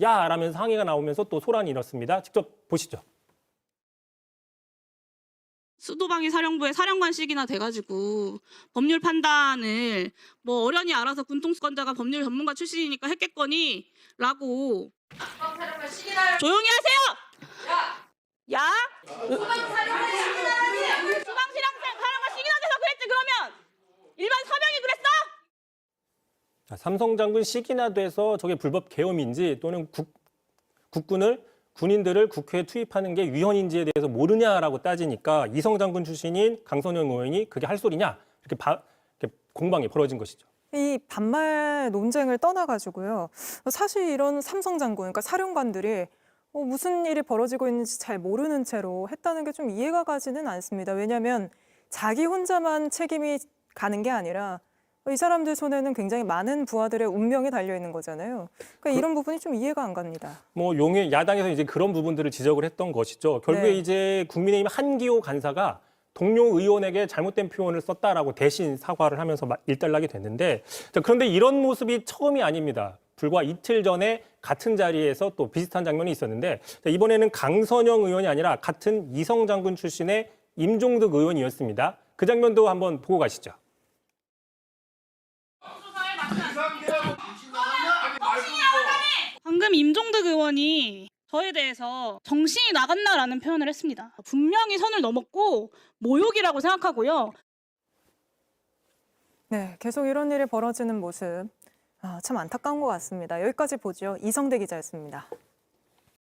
야 라면서 항의가 나오면서 또 소란이 일었습니다. 직접 보시죠. 수도방위 사령부의 사령관식이나 돼가지고 법률 판단을 뭐 어련히 알아서 군통수권자가 법률 전문가 출신이니까 했겠거니라고 조용히 하세요. 야. 수방실장 사령관 식이나 돼서 그랬지 그러면 일반 서명이 그랬어? 자, 삼성 장군 시기나 돼서 저게 불법 계엄인지 또는 국, 국군을 군인들을 국회에 투입하는 게 위헌인지에 대해서 모르냐라고 따지니까 이성 장군 출신인 강선영 의원이 그게 할 소리냐 이렇게, 바- 이렇게 공방이 벌어진 것이죠. 이 반말 논쟁을 떠나가지고요. 사실 이런 삼성 장군, 그러니까 사령관들이 어, 무슨 일이 벌어지고 있는지 잘 모르는 채로 했다는 게 좀 이해가 가지는 않습니다. 왜냐하면 자기 혼자만 책임이 가는 게 아니라 이 사람들 손에는 굉장히 많은 부하들의 운명이 달려 있는 거잖아요. 그러니까 이런 부분이 좀 이해가 안 갑니다. 뭐 용해 야당에서 이제 그런 부분들을 지적을 했던 것이죠. 결국에 네. 이제 국민의힘 한기호 간사가 동료 의원에게 잘못된 표현을 썼다라고 대신 사과를 하면서 마- 일단락이 됐는데 자, 그런데 이런 모습이 처음이 아닙니다. 불과 이틀 전에 같은 자리에서 또 비슷한 장면이 있었는데 자, 이번에는 강선영 의원이 아니라 같은 이성 장군 출신의 임종득 의원이었습니다. 그 장면도 한번 보고 가시죠. 방금 임종득 의원이 저에 대해서 정신이 나갔나라는 표현을 했습니다. 분명히 선을 넘었고 모욕이라고 생각하고요. 네, 계속 이런 일이 벌어지는 모습 아, 참 안타까운 것 같습니다. 여기까지 보죠. 이성대 기자였습니다.